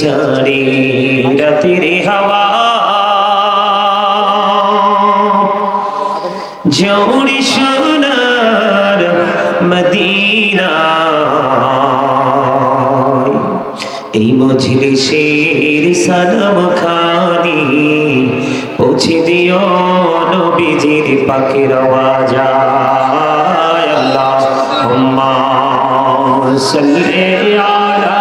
চারে রাতের হাওয়া। জৌড়ি সোনার মদিনা। এই মজলিসের সালাম খানি পৌঁছে দিও নবীজির পাখির আওয়াজ। আল্লাহুম্মা সাল্লি আলা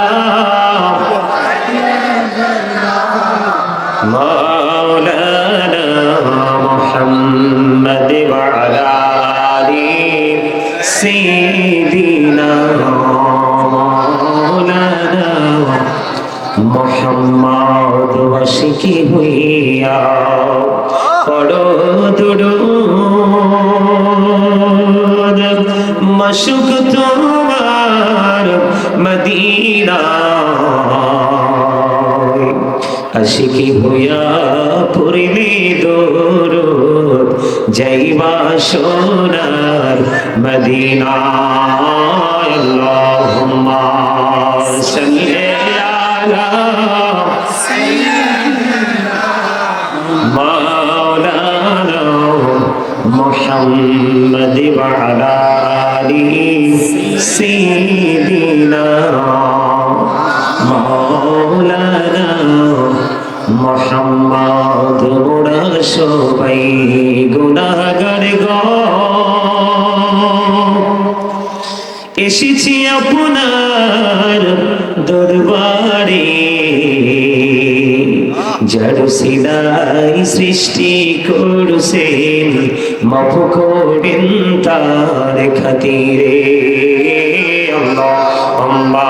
سيدنا مولانا মোহাম্মদ বসিকি হইয়া পড়ো দুরুদ মশুক তোমার মদিনা আশিকি হইয়া পড়িলি দৌড় যাইবা সোনার মদিনা আল্লাহুম্মা সাল্লি মৌলানা মোহাম্মদ ওরা সবাই গুণাগার এসেছি আপনার দরবারে। যার সিদাই সৃষ্টি করছেন, মাফ করেন তার খাতিরে। আল্লাহ আম্বা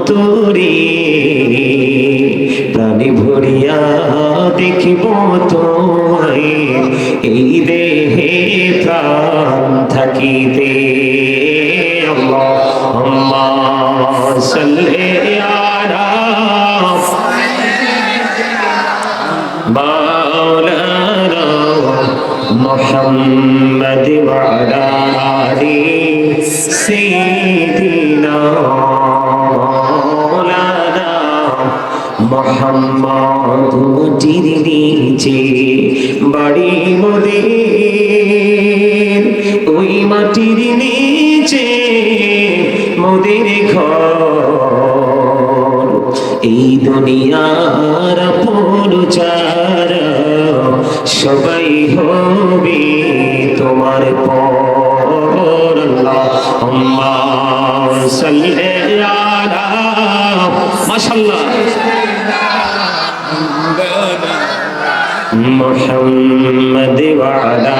অন্তরে প্রাণী ভরিয়া দেখিব তোমায় এই দেহে প্রাণ থাকিতে আল্লাহুম্মা সাল্লি আলা مولانا محمد وعلى آل سيدنا মোহাম্মদ মুটির নিচে বাড়ি মোদের, ওই মাটির নিচে মোদের ঘর। এই দুনিয়ার পরচার সবাই হবে তোমার পর। আল্লাহুম্মা সাল্লি আলা মাশাআল্লাহ محمد وعلى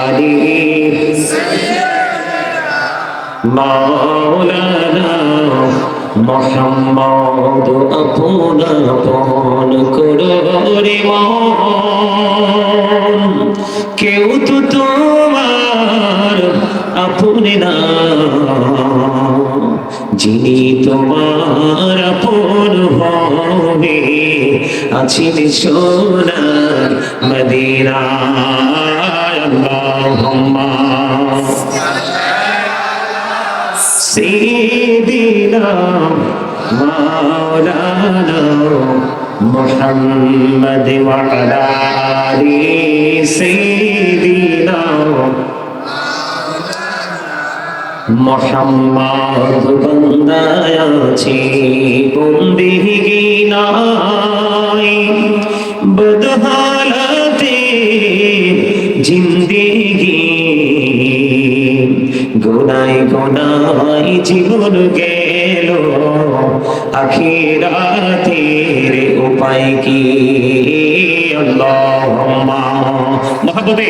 آله মাওলানা মোহাম্মদ আপন আপন করে মন কেউ তো তোমার আপন না যিনি তোমার আপন হবে আছেন সোনার মদিনা আল্লাহুম্মা سيدنا مولانا محمد وعلى آل سيدنا মোহাম্মদ বন্দায় আছি বন্দিগি নাই বদহালতে জিন্দিগি গোনাই গোনাই জীবন গেল আখিরাতের উপায় কি আল্লাহুম্মা মহাবতে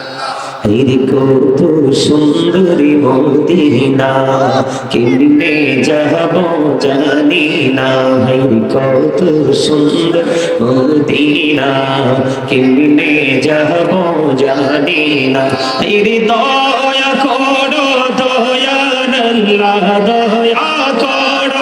এই কত সুন্দরী মদিনা কেমনে যাব জানি না এই কত সুন্দর মদিনা কেমনে যাব জানি না। এই দয়া করো দয়াল্লাহ দয়া করো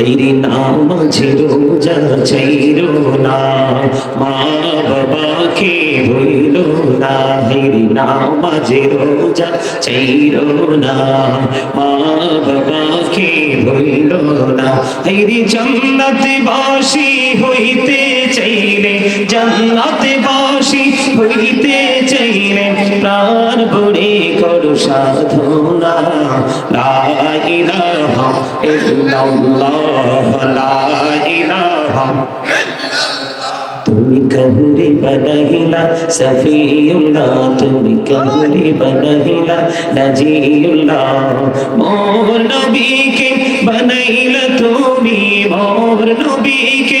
হেরি নাম রোজা চাইরো না, মা বাবাকে ভইল না হেরি নাম রোজা চাইরো না, মা বাবাকে ভইল না। হেরি জন্নত বাসি হইতে চাইলে জন্নত বাসি হইতে চাইলে প্রাণ ভরে করো সাধনা তুমি কবরে বনহিলা সফিউল্লাহ। তুমি কবরে বনহিলা নজিউল্লাহ। মোর নবীকে বনাইলা তুমি, মোর নবীকে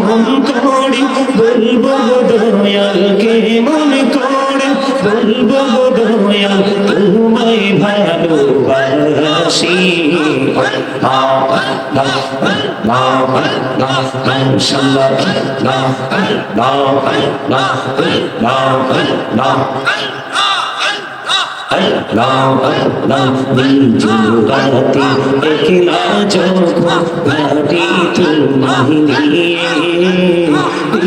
মন করে বলব দয়াল কে মন করে বলব দয়াল তোমায় ভালোবাসি একলা যখন ভাবি তুমি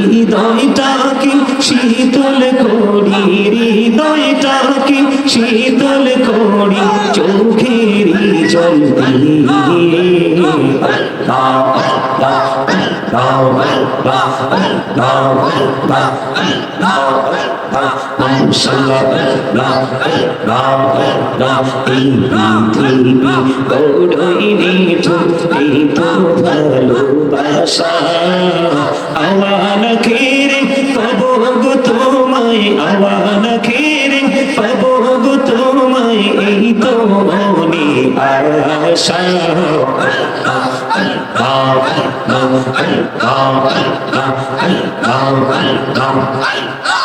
হৃদয়টাকে শীতল করি হৃদয়টাকে শীতল করি চোখের জল ভালোবাসা আওয়ান আখিরে পাবো গো তোমায় আওয়াল আখিরে পাবো গো তোমায় এই তো মনে আশা আল্লাহ আল্লাহ আল্লাহ আল্লাহ আল্লাহ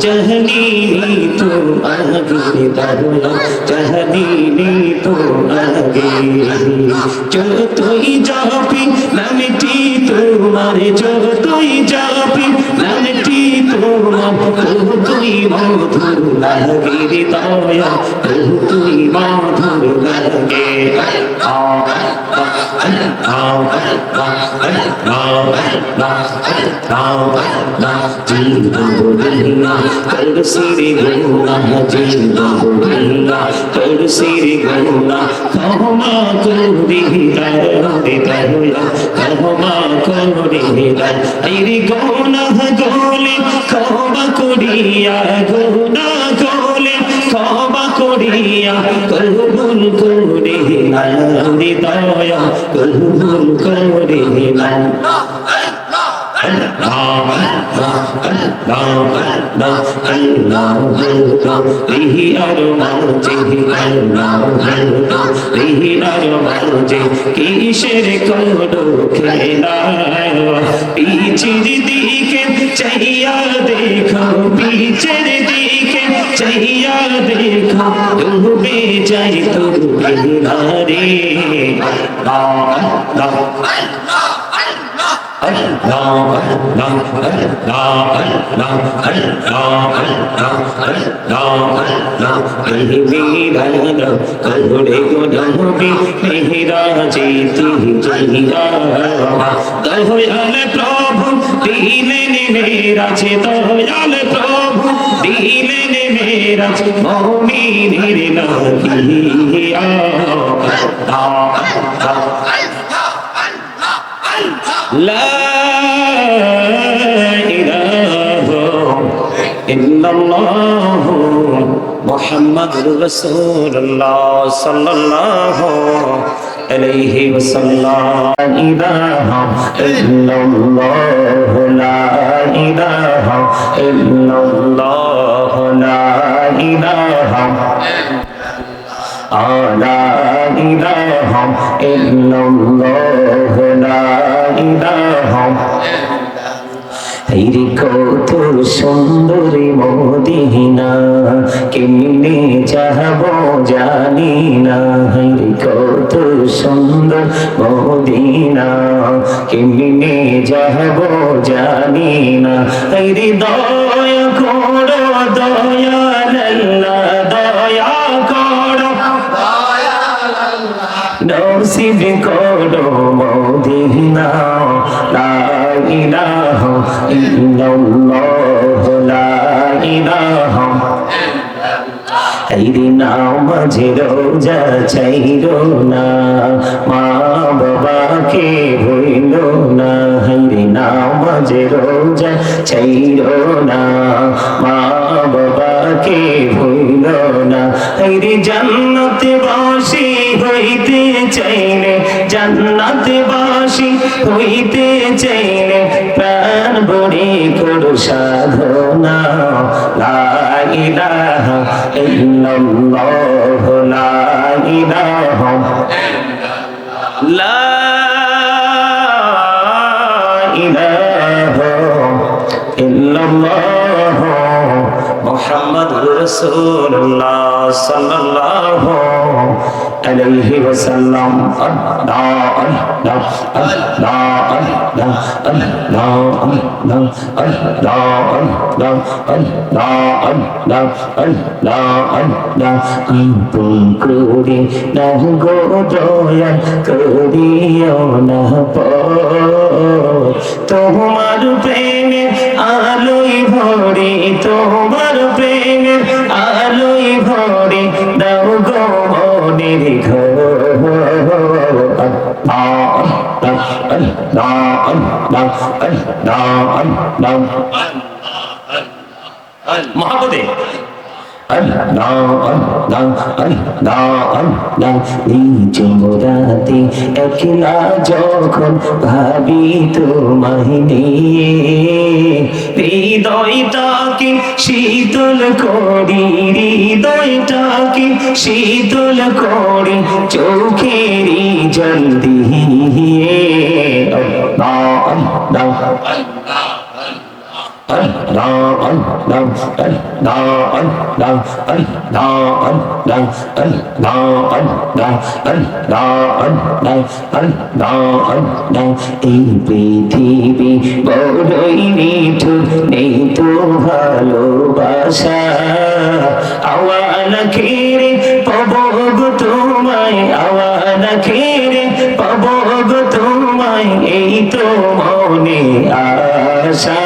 چہنی تو آگے دارو چہنی تو آگے چل توئی جاپی نمٹی تمہارے چل توئی جاپی نمٹی তুই মধুর লাগে হৃদয় তুই মধুর লাগে আ সিরি গৌরা জীবনা তোর সিরি গৌরা ক্ষমা করি ক্ষমা করি আইরি গৌনা গোলে ক্ষমা করিয়া গুণা কলে ক্ষমা করিয়া কবুল করিয়া হৃদয়া কবুল করিয়া রিহি আর মাঝে রিহি আর মাঝে কিসের করো খেলা পিছিয়ে দিয়ে चाहिया देखा पीछे दिखे चाहिया देखा तुम बेचारी तुम रे প্রভু দিলেন মেরাছে দয়াল প্রভু দিলেন মেরাছে মমিনের লাগিয়া لا মোহাম্মদ রসুল্লাহ সাল্লাল্লাহ আলাইহি ওয়াসাল্লাম। ইলাহা ইল্লাল্লাহ, লা ইলাহা ইল্লাল্লাহ, লা ইলাহা আলা ইলাহা ইল্লাল্লাহ। কত সুন্দরী মদিনা। কেমনে যাব জানি না। কত সুন্দর মদিনা। কেমনে যাব জানি না। হাইরে দয়া করো দয়া দয়া করো। নসিব করো দিন মাঝে রোজা চাইল না মা বাবাকে ভইল না। নামাজে রোজা চাইরো না, মা বাবাকে ভইল না। হাইরে জান্নাতে বাসি হইতে চাইলে, জান্নাতে বাসি হইতে চাইলে প্রাণ ভরে করো সাধনা। লা ইলাহা ইল্লাল্লাহ, লা ইলাহা লা রাসূলুল্লাহ সাল্লাল্লাহু আলাইহি ওয়াসাল্লাম আল্লাহ আল্লাহ আল্লাহ আল্লাহ আল্লাহ আল্লাহ আল্লাহ আল্লাহ আল্লাহ আল্লাহ আল্লাহ আপন করে না তোমার প্রেমে আলোই ভরে তোমার প্রেমে আলোই ভরে দাও গো ঘর। মহাপদে একলা যখন ভাবি তোমায় নিয়ে হৃদয়টাকে শীতল করি হৃদয়টাকে শীতল করি চোখেরই জল দিয়ে। এই পৃথিবী বড়ই নিঠুর নেই তো ভালোবাসা। আওয়ান খেরে পবগ তোমায় আওয়ান খেরে পবগ তোমায়, এই তো মনে আশা।